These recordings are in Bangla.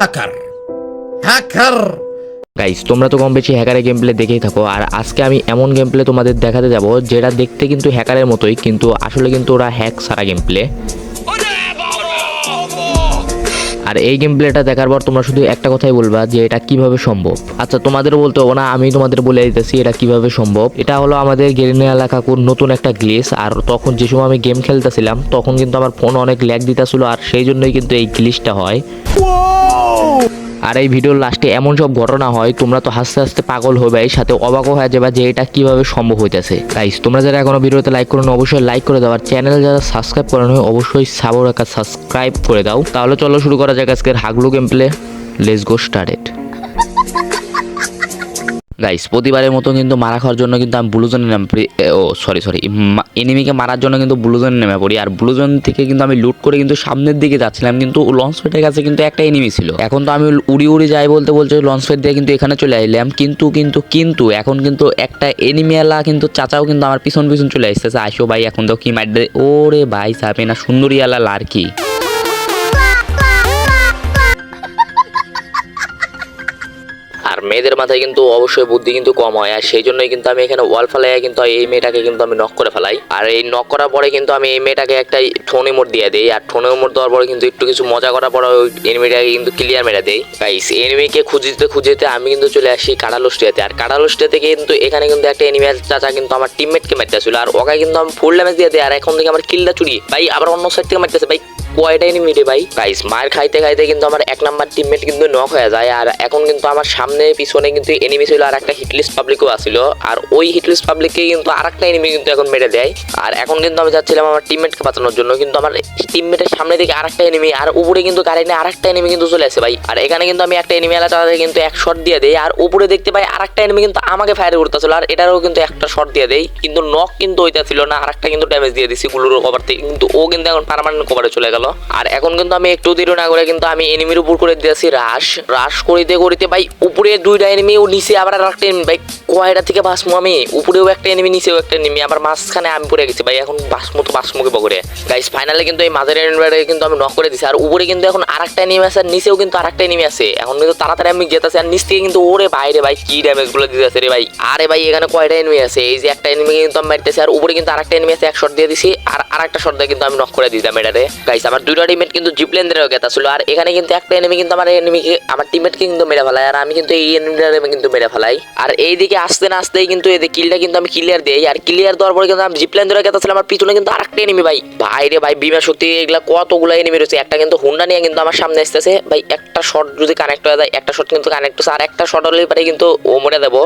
হ্যাকার। হ্যাকার। গাইস তোমরা তো কম বেশি হ্যাকারের গেম প্লে দেখেই থাকো, আর আজকে আমি এমন গেম প্লে তোমাদের দেখাতে যাব যেটা দেখতে কিন্তু হ্যাকারের মতোই, কিন্তু আসলে কিন্তু ওরা হ্যাক সারা গেম প্লে আর এই গেম প্লেটা দেখার পর তোমরা শুধু একটা কথাই বলবা যে এটা কীভাবে সম্ভব? আচ্ছা তোমাদের বলতে হবে না আমি তোমাদের বলে দিতেছি এটা কীভাবে সম্ভব। এটা হলো আমাদের গেরিনে এলাকা কোন নতুন একটা গ্লিস আর তখন যে সময় আমি গেম খেলতেছিলাম, তখন কিন্তু আমার ফোন অনেক ল্যাগ দিতেছিল, আর সেই জন্যই কিন্তু এই গ্লিসটা হয়। আর এই ভিডিওর লাস্টে এমন সব ঘটনা হয়, তোমরা তো হাসতে হাসতে পাগল হবে সাথে অবাকও হয়ে যাবে যে এটা কীভাবে সম্ভব হইতেছে। গাইস তোমরা যারা এখনও ভিডিওতে লাইক করো অবশ্যই লাইক করে দাও, আর চ্যানেল যারা সাবস্ক্রাইব করেন অবশ্যই সাবর সাবস্ক্রাইব করে দাও। তাহলে চলো শুরু করা যাক আজকের হাগলু game play let's go started guys প্রতিবারের মতো কিন্তু মারা খাওয়ার জন্য কিন্তু আমি ব্লুজনে নেমে ও সরি সরি এনিমিকে মারার জন্য কিন্তু ব্লুজনে নেমে পড়ি। আর ব্লুজন থেকে কিন্তু আমি লুট করে কিন্তু সামনের দিকে যাচ্ছিলাম, কিন্তু লঞ্চ পেটের কাছে কিন্তু একটা এনিমি ছিল। এখন তো আমি উড়ি উড়ি যাই বলতে বলতে লঞ্চ পেট দিয়ে কিন্তু এখানে চলে আইলাম, কিন্তু কিন্তু কিন্তু, এখন কিন্তু একটা এনিমিয়ালা কিন্তু চাচাও কিন্তু আমার পিছন পিছন চলে আসতেছে। আইসো ভাই, এখন তো কি মার দে ওরে ভাই সাপে, না সুন্দরিয়ালা লার্কি। আর মেয়েদের মাথায় কিন্তু অবশ্যই বুদ্ধি কিন্তু কম হয়, আর সেই জন্যই কিন্তু আমি এখানে ওয়াল ফেলাই কিন্তু এই মেয়েটাকে কিন্তু আমি নক করে ফেলাই। আর এই নক করার পরে কিন্তু আমি এই মেয়েটাকে একটা ঠোনে মোড় দিয়ে দিই, আর ঠোনে মোড় দেওয়ার পরে কিন্তু একটু কিছু মজা করার পরে ওই এনিমিটাকে কিন্তু ক্লিয়ার মেরে দেই। গাইস এনিমিকে খুঁজতে খুঁজতে আমি কিন্তু চলে আসি কাডালোস্টিয়াতে আর কাডালোস্টিয়াতে কিন্তু এখানে কিন্তু একটা এনিমিয়াল চাচা কিন্তু আমার টিমমেটকে মারতেছিল, আর ওকে কিন্তু আমি ফুল ড্যামেজ দিয়ে দিই, আর এখন থেকে আমার কিলটা চুরি। ভাই, আবার অন্য সাইড থেকে মারতেছে, ভাই, কয়টা এনিমি ভাই? গাইস মার খাইতে খাইতে কিন্তু আমার এক নাম্বার টিমমেট কিন্তু নক হয়ে যায়, আর এখন কিন্তু আমার সামনে পিছনে কিন্তু এনিমি ছিল আর একটা হিটলিস পাবলিকও আসছিল আর ওই হিটলিস পাবলিককে কিন্তু আর একটা এনিমি কিন্তু এখন মেরে দেয়। আর এখন কিন্তু আমি যাচ্ছিলাম আমার টিমমেটকে বাঁচানোর জন্য, কিন্তু আমার টিমমেটের সামনে থেকে আরেকটা এনিমি আর উপরে কিন্তু গাড়ি নিয়ে আরেকটা এনিমি কিন্তু চলে আসে ভাই। আর এখানে কিন্তু আমি একটা এনিমি এলাকা কিন্তু এক শট দিয়ে দেই, আর উপরে দেখতে পাই আরেকটা এনিমি কিন্তু আমাকে ফায়ার করতেছিল, আর এটারও কিন্তু একটা শট দিয়ে দেই। কিন্তু নক কিন্তু ওইটা ছিল না, আরেকটা কিন্তু ড্যামেজ দিয়ে দিছি গুলোর কভার থেকে। কিন্তু ও কিন্তু এখন পার্মানেন্ট কভারে চলে গেল। আর এখন কিন্তু আমি একটু দেরি না করে কিন্তু আমি এনিমির উপর করে দিয়েছি রাশ রাশ করিতে করিতে ভাই উপরে দুইটা এনিমি ও নিচে আবার আর একটা enemy, ভাই কয়টা থেকে বাসমু আমি? উপরেও একটা এনিমি নিচেও একটা এনিমি আবার মাঝখানে আমি পড়ে গেছি ভাই এখন বাসমু তো বাসমুকে বগরে। গাইস ফাইনালে কিন্তু এই মাঝের এনিমিটাকে কিন্তু আমি নক করে দিছি। আর উপরে কিন্তু এখন আরেকটা এনিমি আছে আর নিচেও কিন্তু আর একটা এনিমি আছে। এখন কিন্তু তাড়াতাড়ি আমি যেতেছি আর নিচ থেকে কিন্তু ওরে বাইরে ভাই কি ড্যামেজগুলো দিতেছে রে ভাই। আরে ভাই এখানে কয়টা এনিমি আছে? এই যে একটা এনিমি কিন্তু আমি মারতেছি আর উপরে কিন্তু আরেকটা এনিমি আছে এক শট দিয়ে দিছি আর আরেকটা শট দিয়ে কিন্তু আমি নক করে দিতাম এটারে। গাইস আমার দুইটা টিমমেট কিন্তু জিপলেন গেতা ছিল আর এখানে কিন্তু একটা এনিমি কিন্তু আমার এনিমিকে আমার টিমমেটকে কিন্তু মেরে ফেলায়। আর আমি কিন্তু এই এনিমিটারে কিন্তু মেরে ফেলাই। আর এইদিকে আসতে না আসতেই কিন্তু এদিকে কিলটা কিন্তু আমি ক্লিয়ার দেই। আর ক্লিয়ার দেওয়ার পরে কিন্তু আমি জিপলেন ধরে গেতেছিলাম আমার পিছনে কিন্তু আরেকটা এনিমি ভাই। ভাই রে ভাই, বিমা সত্যি এগুলা কতগুলো এনিমি রয়েছে? একটা কিন্তু হুন্ডা নিয়ে কিন্তু আমার সামনে আসতেছে। ভাই, একটা শট যদি কানেক্ট হয়ে যায়, একটা শট কিন্তু কানেক্ট হচ্ছে। আর একটা শট হলেই পারে কিন্তু ও মরে দেবো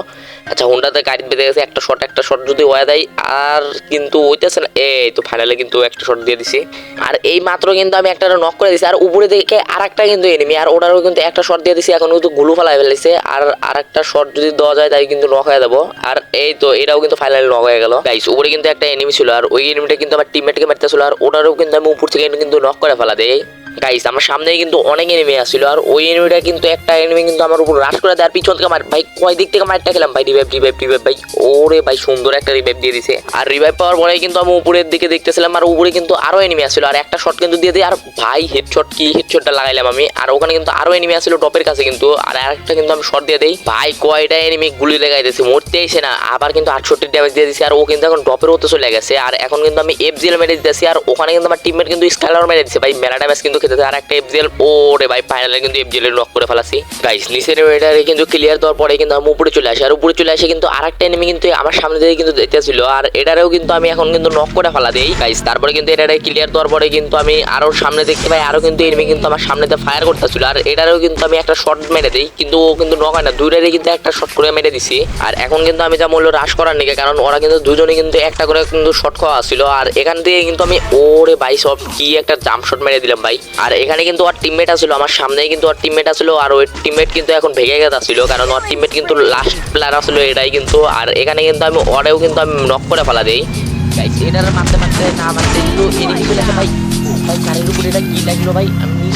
আচ্ছা হুন্ডাতে গাড়ি বেঁধে গেছে, একটা শট একটা শট যদি হয়ে দেয়, আর কিন্তু ওইটাছে না। এই তো ফাইনালে কিন্তু একটা শট দিয়ে দিছি। আর এই মাত্র কিন্তু আমি একটা নক করে দিছি, আর উপরে দেখে আর একটা কিন্তু এনিমি আর ওটারও কিন্তু একটা শট দিয়ে দিছি, এখন কিন্তু গুলু ফেলাই ফেলেছে, আর আর একটা শট যদি দেওয়া যায় তাই কিন্তু নক হয়ে যাব। আর এই তো, এটাও কিন্তু ফাইনালি নক হয়ে গেল। গাইস উপরে কিন্তু একটা এনিমি ছিল, আর ওই এনিমিটা কিন্তু আমার টিমমেটকে মারতেছিল, আর ওটারও কিন্তু আমি উপর থেকে কিন্তু নক করে ফেলা দেয় গাইস আমার সামনে কিন্তু অনেক এনিমি আসছিল আর ওই এনিমিটা কিন্তু একটা এনিমি কিন্তু আমার উপর রাশ করে দেয় আর পিছন থেকে মার ভাই কয় দিক থেকে মারটা খেলাম? ভাই রিভাইভ রিভাইভ রিভাইভ ভাই। ওরে ভাই, সুন্দর একটা রিভাইভ দিয়ে দিছে। আর রিভাইভ পাওয়ার পরে কিন্তু আমি উপরের দিকে দেখতেছিলাম আর উপরে কিন্তু আরও এনিমি আসছিল। আর একটা শট কিন্তু দিয়ে দিই। আর ভাই হেডশট কি? হেডশটটা লাগাইলাম আমি। আর ওখানে কিন্তু আরও এনিমি আসছিল টপের কাছে কিন্তু। আর আরেকটা কিন্তু আমি শট দিয়ে দেই। ভাই, কয়টা এনিমি গুলি লাগাই দিয়েছে? মরতে এসে না। আবার কিন্তু আটষট্টি ড্যামেজ দিয়ে দিছে। আর ও কিন্তু এখন ড্রপের হতে চলে গেছে। আর এখন কিন্তু আমি এফ এফজিএল মেরে দিতেছি। আর ওখানে কিন্তু আমার টিমমেট কিন্তু স্কালার মেরে দিচ্ছে ভাই মেলা ড্যামেজ কিন্তু খেতেছে আর একটা এফজিএল ও রে ভাই ফাইনালে কিন্তু এফজিএল নক করে ফেলাছি। গাইস নিচের এটারে কিন্তু ক্লিয়ার দেওয়ার পরে কিন্তু আমি উপরে চলে আসি। আর উপরে চলে আসে কিন্তু আরেকটা এনিমি কিন্তু আমার সামনে থেকে কিন্তু দেখতেছিল আর এটারেও কিন্তু আমি এখন কিন্তু নক করে ফেলা দেই। গাইস তারপরে কিন্তু এটারে ক্লিয়ার দেওয়ার পরে কিন্তু আমি আরও সামনে দেখতে পাই, আরও কিন্তু এনিমি কিন্তু আমার সামনেতে ফায়ার করতেছিল। আর এটারেও কিন্তু আমি একটা শট মেরে দেই, কিন্তু ও কিন্তু নক হয় না। দুইটারে কিন্তু একটা শট করে মেরে দিছি। আর এখন কিন্তু আমি যা মূল্য হ্রাস করার নিকে, কারণ ওরা কিন্তু দুজনে কিন্তু একটা করে কিন্তু শট খাওয়া ছিল আর এখান থেকে কিন্তু আমি, ওরে ভাই, সব কি একটা জাম্প শট মেরে দিলাম ভাই। আর এখানে কিন্তু ওর টিমমেট আসলো, আমার সামনেই কিন্তু ওর টিমমেট আসলো, আর ওই টিমমেট কিন্তু এখন ভেঙে গেছে আসছিল কারণ ওর টিমমেট কিন্তু লাস্ট প্লেয়ার আসলো এটাই কিন্তু। আর এখানে কিন্তু আমি ওরেও কিন্তু আমি নক করে ফেলা দিই। এটার মারতে মারতে না মারতে কিন্তু এদিকে চলে ভাই। ভাই, কারের উপরে এটা কি লাগল ভাই? আমি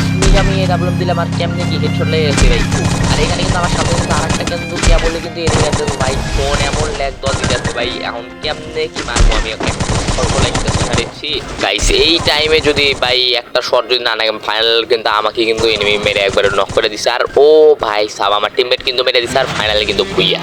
আমি এটা বললাম দিলাম, আর কেমনে কি হেডশট লেগে ভাই। আর এখানে কিন্তু আমার সামনে আরেকটা কিন্তু কে বলে কিন্তু এনিমি আছে ভাই ফোন এমন ল্যাগ দল দিতেছে ভাই, এখন কেমনে কি মারবো আমি ওকে? গাইস এই টাইমে যদি ভাই একটা শট যদি না লাগে ফাইনাল কিন্তু আমাকে কিন্তু এনিমি মেরে একবারে নক করে দিছে। আর ও ভাই সাব, আমার টিমমেট কিন্তু মেরে দিছে, আর ফাইনালে কিন্তু ভুইয়া